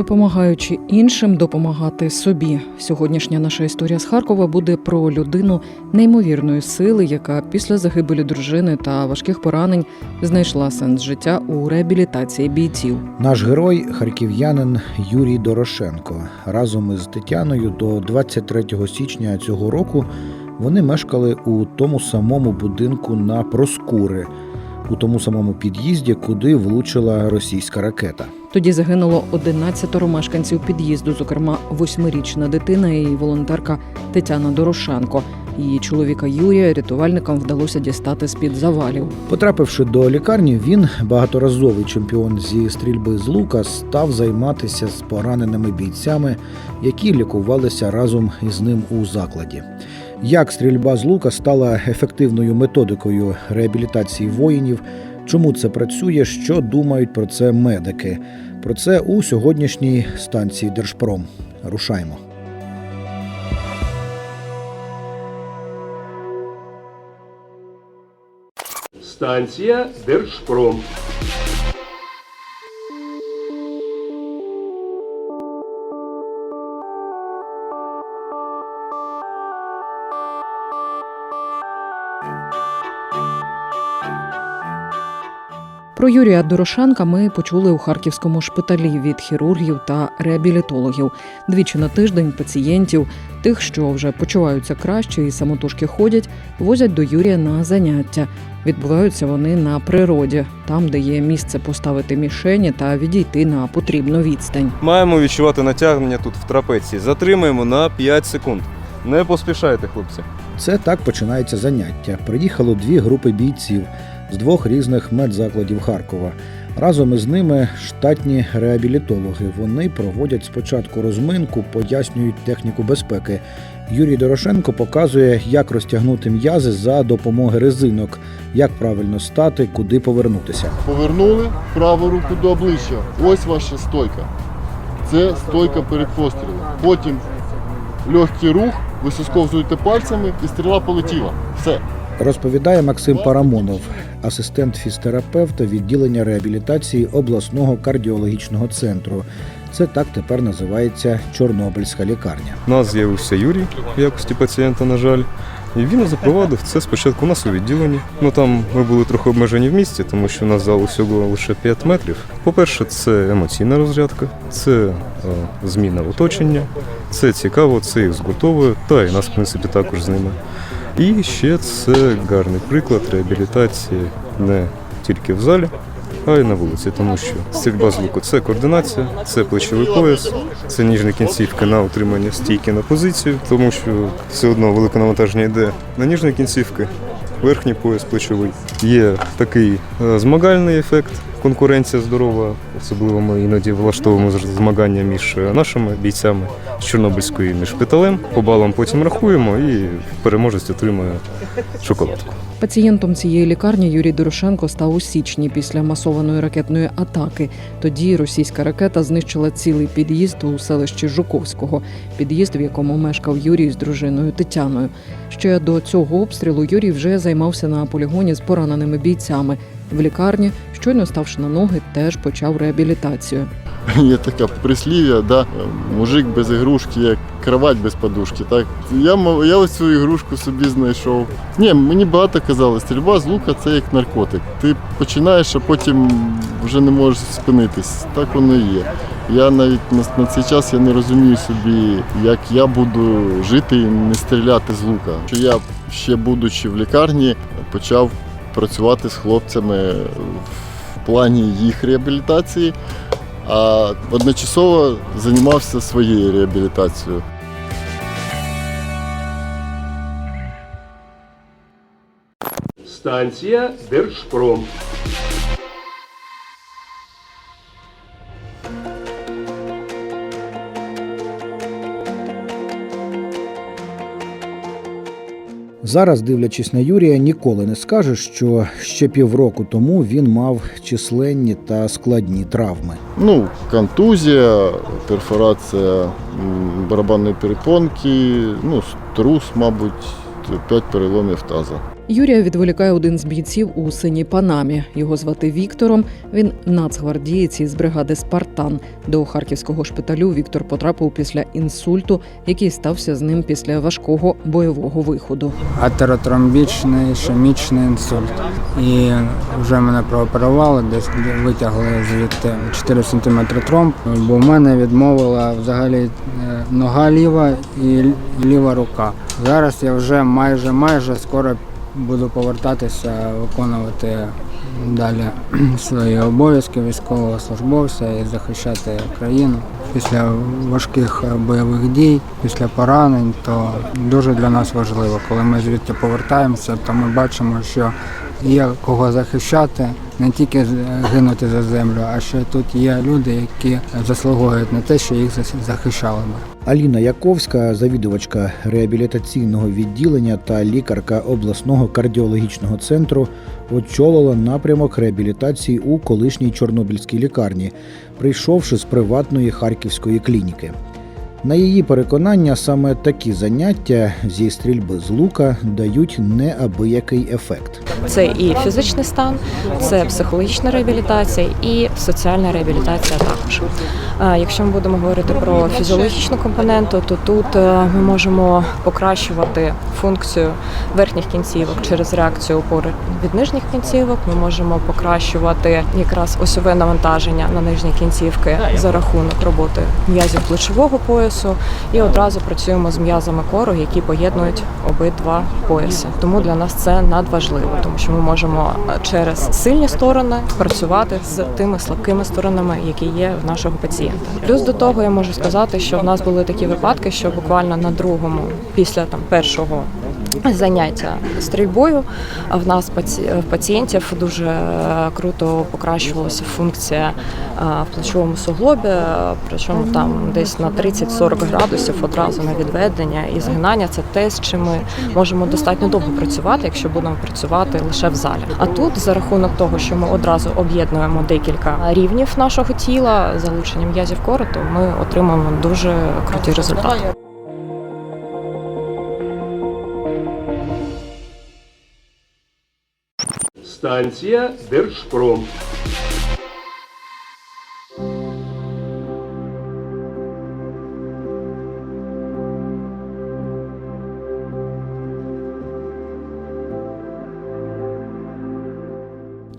Допомагаючи іншим, допомагати собі. Сьогоднішня наша історія з Харкова буде про людину неймовірної сили, яка після загибелі дружини та важких поранень знайшла сенс життя у реабілітації бійців. Наш герой харків'янин Юрій Дорошенко. Разом із Тетяною до 23 січня цього року вони мешкали у тому самому будинку на Проскури, у тому самому під'їзді, куди влучила російська ракета. Тоді загинуло 11 мешканців під'їзду, зокрема восьмирічна дитина і волонтерка Тетяна Дорошенко. Її чоловіка Юрія рятувальникам вдалося дістати з під завалів. Потрапивши до лікарні, він багаторазовий чемпіон зі стрільби з лука став займатися з пораненими бійцями, які лікувалися разом із ним у закладі. Як стрільба з лука стала ефективною методикою реабілітації воїнів? Чому це працює? Що думають про це медики? Про це у сьогоднішній станції Держпром. Рушаймо. Станція Держпром. Про Юрія Дорошенка ми почули у харківському шпиталі від хірургів та реабілітологів. Двічі на тиждень пацієнтів, тих, що вже почуваються краще і самотужки ходять, возять до Юрія на заняття. Відбуваються вони на природі, там, де є місце поставити мішені та відійти на потрібну відстань. Маємо відчувати натягнення тут в трапеції. Затримуємо на 5 секунд. Не поспішайте, хлопці. Це так починається заняття. Приїхало дві групи бійців з двох різних медзакладів Харкова. Разом із ними штатні реабілітологи. Вони проводять спочатку розминку, пояснюють техніку безпеки. Юрій Дорошенко показує, як розтягнути м'язи за допомоги резинок, як правильно стати, куди повернутися. Повернули праву руку до обличчя. Ось ваша стойка. Це стойка перед пострілом. Потім легкий рух, ви сосковзуєте пальцями і стріла полетіла. Все. Розповідає Максим Парамонов, асистент фізтерапевта відділення реабілітації обласного кардіологічного центру. Це так тепер називається Чорнобильська лікарня. У нас з'явився Юрій в якості пацієнта, на жаль. І він запровадив це спочатку у нас у відділенні. Ну там ми були трохи обмежені в місті, тому що у нас зал усього лише 5 метрів. По-перше, це емоційна розрядка, це е, зміна оточення, це цікаво, це їх згуртовує, та і нас, в принципі, також з ними. І ще це гарний приклад реабілітації не тільки в залі, а й на вулиці, тому що стрільба з луку це координація, це плечовий пояс, це ніжні кінцівки на утримання стійки на позицію, тому що все одно велике навантаження йде на ніжні кінцівки, верхній пояс плечовий. Є такий е, змагальний ефект. Конкуренція здорова, особливо ми іноді влаштовуємо змагання між е, нашими бійцями з Чорнобильською між шпиталем. По балам потім рахуємо і переможець отримує шоколадку. Пацієнтом цієї лікарні Юрій Дорошенко став у січні після масованої ракетної атаки. Тоді російська ракета знищила цілий під'їзд у селищі Жуковського, під'їзд, в якому мешкав Юрій з дружиною Тетяною. Ще до цього обстрілу Юрій вже займався на полігоні з пораненими бійцями. В лікарні, щойно ставши на ноги, теж почав реабілітацію. Є така прислів'я, да, мужик без ігрушки, як кровать без подушки. Так? Я, я ось цю ігрушку собі знайшов. Ні, мені багато казали, стрільба з лука це як наркотик. Ти починаєш, а потім вже не можеш спинитись. Так воно і є. Я навіть на, на цей час я не розумію собі, як я буду жити і не стріляти з лука. Що я ще будучи в лікарні, почав працювати з хлопцями в плані їх реабілітації а одночасово займався своєю реабілітацією. Станція Держпром. Зараз, дивлячись на Юрія, ніколи не скажеш, що ще півроку тому він мав численні та складні травми. Ну, контузія, перфорація барабанної перепонки, ну, струс, мабуть, п'ять переломів таза. Юрія відволікає один з бійців у синій панамі. Його звати Віктором. Він нацгвардієць із бригади Спартан. До харківського шпиталю Віктор потрапив після інсульту, який стався з ним після важкого бойового виходу. атеротромбічний ішемічний інсульт. І вже мене прооперували, десь витягли звідти 4 см тромб, бо в мене відмовила взагалі е, нога ліва і ліва рука. Зараз я вже майже майже скоро буду повертатися, виконувати далі свої обов'язки військового службовця і захищати країну. Після важких е, бойових дій, після поранень, то дуже для нас важливо, коли ми звідти повертаємося, то ми бачимо, що є кого захищати, не тільки гинути за землю, а що тут є люди, які заслуговують на те, що їх захищали би. Аліна Яковська, завідувачка реабілітаційного відділення та лікарка обласного кардіологічного центру, очолила напрямок реабілітації у колишній Чорнобильській лікарні, прийшовши з приватної харківської клініки. На її переконання, саме такі заняття зі стрільби з лука дають неабиякий ефект. Це і фізичний стан, це психологічна реабілітація і соціальна реабілітація також. Якщо ми будемо говорити про фізіологічну компоненту, то тут е, ми можемо покращувати функцію верхніх кінцівок через реакцію опори від нижніх кінцівок. Ми можемо покращувати якраз осьове навантаження на нижні кінцівки за рахунок роботи м'язів плечового поясу, і одразу працюємо з м'язами кору, які поєднують обидва пояси. Тому для нас це надважливо, тому що ми можемо е, через сильні сторони працювати з тими слабкими сторонами, які є в нашого пацієнта. Плюс до того я можу сказати, що в нас були такі випадки, що буквально на другому, після там першого. Заняття стрільбою в нас в пацієнтів дуже круто покращувалася функція е, в плечовому суглобі, причому там десь на 30-40 градусів одразу на відведення і згинання. Це те, з чим ми можемо достатньо довго працювати, якщо будемо працювати лише в залі. А тут за рахунок того, що ми одразу об'єднуємо декілька рівнів нашого тіла, залученням м'язів кору, то ми отримуємо дуже круті результати. Станція Держпром.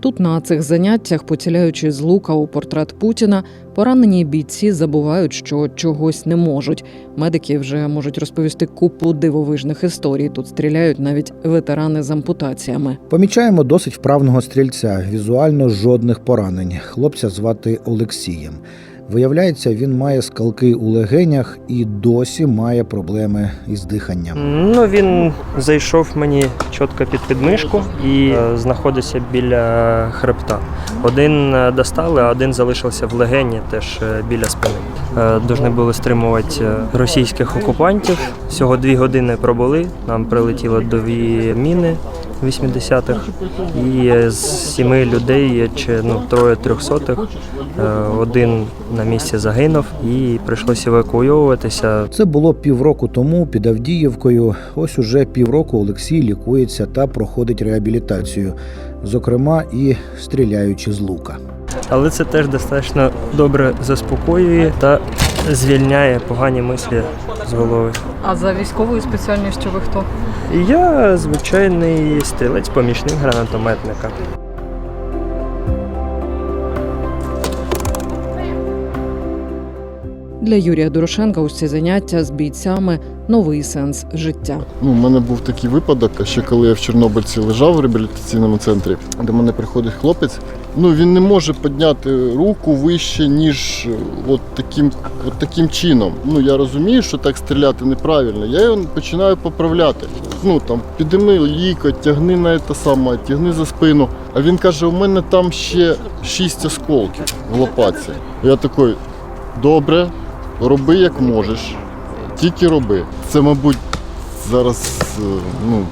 Тут на цих заняттях, поціляючи з лука у портрет Путіна, поранені бійці забувають, що чогось не можуть. Медики вже можуть розповісти купу дивовижних історій. Тут стріляють навіть ветерани з ампутаціями. Помічаємо досить вправного стрільця, візуально жодних поранень. Хлопця звати Олексієм. Виявляється, він має скалки у легенях і досі має проблеми із диханням. Ну, він зайшов мені чітко під підмишку і е, знаходився біля хребта. Один е, достали, а один залишився в легені, теж е, біля спини. Е, Должны були стримувати е, російських окупантів. Всього дві години пробули. Нам прилетіло дві міни 80-х. І з сіми людей чи ну, троє трьохсотих. е, Один на місці загинув і прийшлося евакуйовуватися. Це було півроку тому під Авдіївкою. Ось уже півроку Олексій лікується та проходить реабілітацію, зокрема і стріляючи з лука. Але це теж достатньо добре заспокоює та звільняє погані мислі з голови. А за військовою спеціальністю ви хто? Я звичайний стрілець, помічник гранатометника. Для Юрія Дорошенка ось ці заняття з бійцями новий сенс життя. Ну, у мене був такий випадок, ще коли я в Чорнобильці лежав в реабілітаційному центрі, до мене приходить хлопець. Ну він не може підняти руку вище, ніж е, от таким, от таким чином. Ну я розумію, що так стріляти неправильно. Я його починаю поправляти. Ну там підійми лікоть, тягни на те саме, тягни за спину. А він каже: у мене там ще шість осколків в лопатці. Я такий, добре, роби як можеш. Тільки роби. Це, мабуть, зараз е, ну,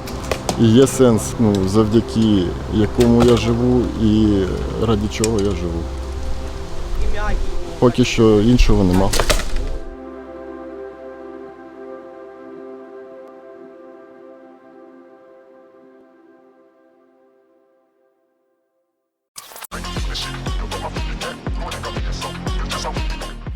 є сенс, ну, завдяки якому я живу і раді чого я живу. Поки що іншого нема.